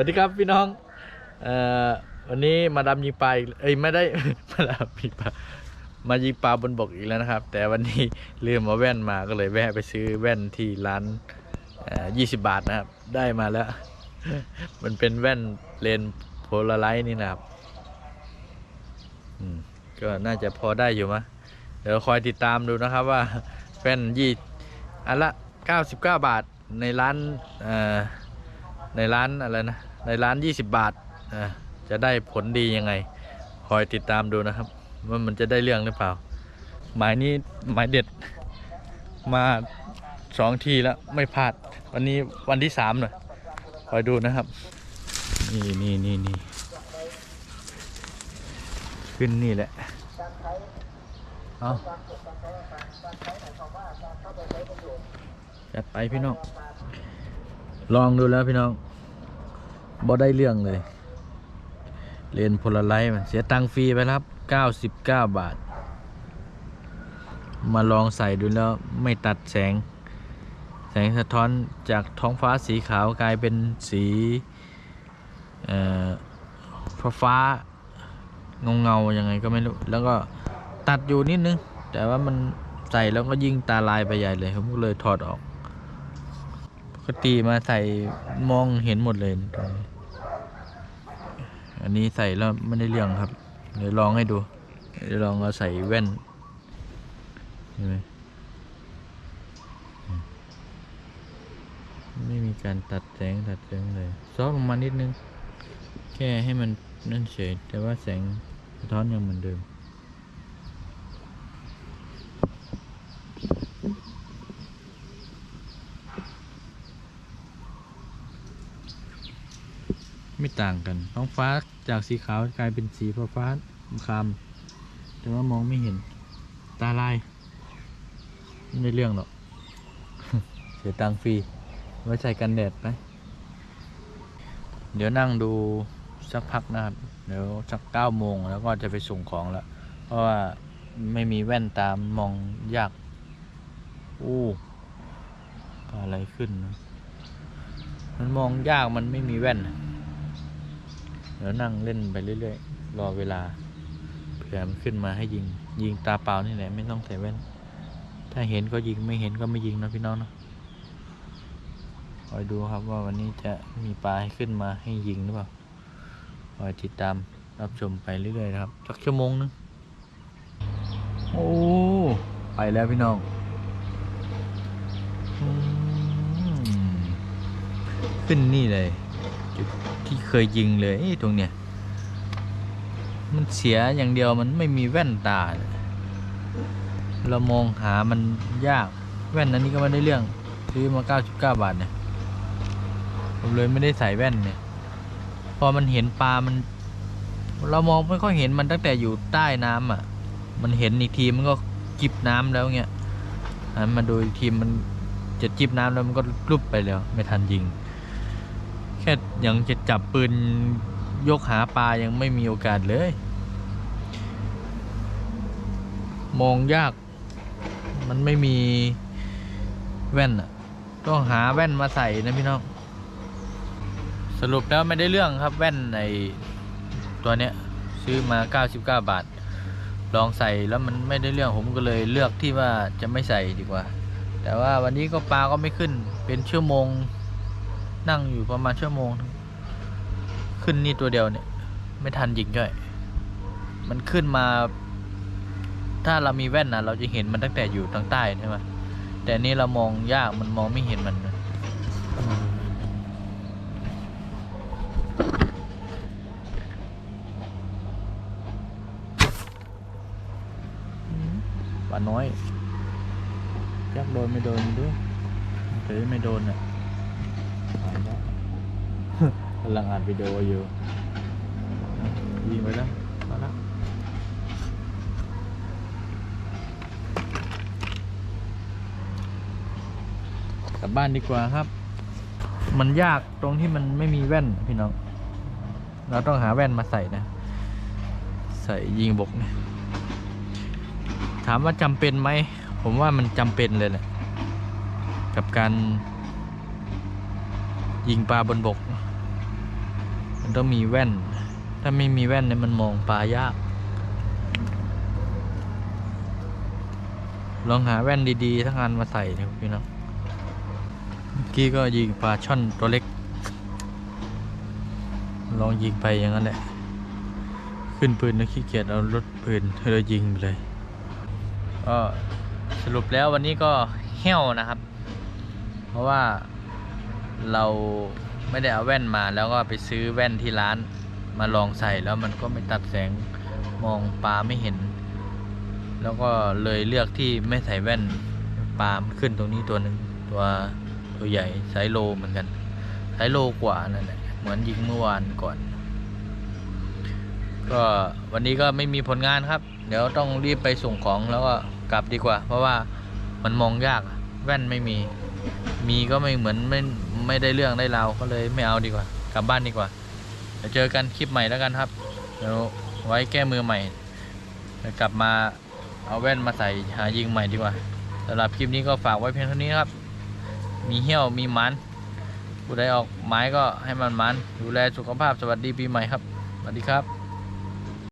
วัสดีครับพี่น้องเอ่อวันนี้มาดำยิงปลาอีกเอ้ยไม่ได้ มาดำยิงปลามายิงปลาบนบกอีกแล้วนะครับ แต่วันนี้ลืมเอาแว่นมาก็เลยแวะไปซื้อแว่นที่ร้านยี่สิบบาทนะครับ ได้มาแล้ว มันเป็นแว่นเลนโพลาไรต์นี่นะครับก็น่าจะพอได้อยู่มะเดี๋ยวคอยติดตามดูนะครับว่าแว่นยี่อันละ 99 บาทในร้านในร้านอะไรนะ ในร้าน 20 บาทจะได้ผลดียังไง คอยติดตามดูนะครับ ว่ามันจะได้เรื่องหรือเปล่า หมายนี้หมายเด็ดมาสองทีแล้วไม่พลาด วันนี้วันที่สามหน่อยคอยดูนะครับ นี่นี่นี่นี่ขึ้นนี่แหละเอาจัดไปพี่น้อง ลองดูแล้วพี่น้อง บ่ได้เรื่องเลย เลนส์โพลาไรต์มันเสียตังฟรีไปแล้วครับ 99 บาท มาลองใส่ดูแล้วไม่ตัดแสง แสงสะท้อนจากท้องฟ้าสีขาวกลายเป็นสีเอ่อฟ้าฟ้าเงาเงาๆยังไงก็ไม่รู้ แล้วก็ตัดอยู่นิดนึง แต่ว่ามันใส่แล้วก็ยิ่งตาลายไปใหญ่เลยผมก็เลยถอดออก กติมาใส่มองเห็นหมดเลย อันนี้ใส่แล้วไม่ได้เรื่องครับ เดี๋ยวลองให้ดู เดี๋ยวลองเอาใส่แว่นเห็นไหมไม่มีการตัดแสงตัดแสงเลยซอฟลงมานิดนึง แค่ให้มันนั่นเฉย แต่ว่าแสงสะท้อนยังเหมือนเดิม ไม่ต่างกัน ท้องฟ้าจากสีขาวกลายเป็นสีฟ้าฟ้าคามแต่ว่ามองไม่เห็น ตาลาย ไม่ได้เรื่องหรอก เสียตังฟรี ไว้ใส่กันแดดไป เดี๋ยวนั่งดูสักพักนะครับ เดี๋ยวสักเก้าโมงแล้วก็จะไปส่งของแล้วเพราะว่าไม่มีแว่นตามมองยาก อู้อะไรขึ้นนะมันมองยากมันไม่มีแว่น น่ะเดี๋ยวนั่งเล่นไปเรื่อยๆ รอเวลา เผื่อมันขึ้นมาให้ยิง ยิงตาเปล่านี่แหละไม่ต้องใส่แว่น ถ้าเห็นก็ยิงไม่เห็นก็ไม่ยิงนะพี่น้องนะคอยดูครับว่าวันนี้จะมีปลาให้ขึ้นมาให้ยิงหรือเปล่าคอยติดตามรับชมไปเรื่อยๆนะครับสักชั่วโมงนึงโอ้ ไปแล้วพี่น้องขึ้นนี่เลยจุด ที่เคยยิงเลยเอ้ตรงเนี้ยมันเสียอย่างเดียวมันไม่มีแว่นตา เรามองหามันยากแว่นอันนี้ก็ไม่ได้เรื่องซื้อมา 99 บาทเนี่ยผมเลยไม่ได้ใส่แว่นเนี่ยพอมันเห็นปลา มัน เรามองไม่ค่อยเห็นมันตั้งแต่อยู่ใต้น้ำอะ มันเห็นอีกทีมันก็จิบน้ำแล้วเงี้ยหันมาดูอีกทีมันจะจิบน้ำแล้วมันก็รุบไปแล้ว ไม่ทันยิง ค่ยังจะจับปืนยกหาปลายังไม่มีโอกาสเลย มองยาก มันไม่มีแว่นอะต้องหาแว่นมาใส่นะพี่น้อง สรุปแล้วไม่ได้เรื่องครับแว่นในตัวเนี้ยซื้อมา 99 บาท ลองใส่แล้วมันไม่ได้เรื่องผมก็เลยเลือกที่ว่าจะไม่ใส่ดีกว่า แต่ว่าวันนี้ก็ปลาก็ไม่ขึ้นเป็นชั่วโมง นั่งอยู่ประมาณชั่วโมง ขึ้นนี่ตัวเดียวเนี่ย ไม่ทันยิงด้วย มันขึ้นมา ถ้าเรามีแว่นนะเราจะเห็นมันตั้งแต่อยู่ทางใต้ใช่ไหมแต่นี่เรามองยากมันมองไม่เห็นมันปลาน้อยยักโดนไม่โดนดูเฮ้ยไม่โดนอะ ตายแล้วกำลังอ่านวิดีโออยู่ยิงไปแล้วมาแล้วกลับบ้านดีกว่าครับ มันยากตรงที่มันไม่มีแว่นพี่น้อง เราต้องหาแว่นมาใส่นะ ใส่ยิงบกเนี่ยถามว่าจำเป็นไหม ผมว่ามันจำเป็นเลยแหละ กับการ ยิงปลาบนบก มันต้องมีแว่น ถ้าไม่มีแว่นเนี่ยมันมองปลายาก ลองหาแว่นดีๆทั้งอันมาใส่นะพี่น้องเมื่อกี้ก็ยิงปลาช่อนตัวเล็ก ลองยิงไปอย่างนั้นแหละ ขึ้นปืนแล้วขี้เกียจเอารถปืนเลยยิงไปเลยก็สรุปแล้ววันนี้ก็เหี้ยวนะครับ เพราะว่า เราไม่ได้เอาแว่นมาแล้วก็ไปซื้อแว่นที่ร้านมาลองใส่แล้วมันก็ไม่ตัดแสงมองปลาไม่เห็น แล้วก็เลยเลือกที่ไม่ใส่แว่นปลามขึ้นตรงนี้ตัวหนึ่งตัวตัวใหญ่ไซส์โลเหมือนกันไซส์โลกว่านั่นแหละเหมือนยิงเมื่อวานก่อน ก็วันนี้ก็ไม่มีผลงานครับ เดี๋ยวต้องรีบไปส่งของแล้วก็กลับดีกว่า เพราะว่ามันมองยากแว่นไม่มี มีก็ไม่เหมือนไม่ ไม่ได้เรื่องได้ราวก็เลยไม่เอาดีกว่า กลับบ้านดีกว่า เดี๋ยวเจอกันคลิปใหม่แล้วกันครับเดี๋ยวไว้แก้มือใหม่เดี๋ยวกลับมาเอาแว่นมาใส่หายิงใหม่ดีกว่าสำหรับคลิปนี้ก็ฝากไว้เพียงเท่านี้ครับ มีเหี้ยวมีมันผู้ใดออกไม้ก็ให้มันมันดูแลสุขภาพสวัสดีปีใหม่ครับสวัสดีครับ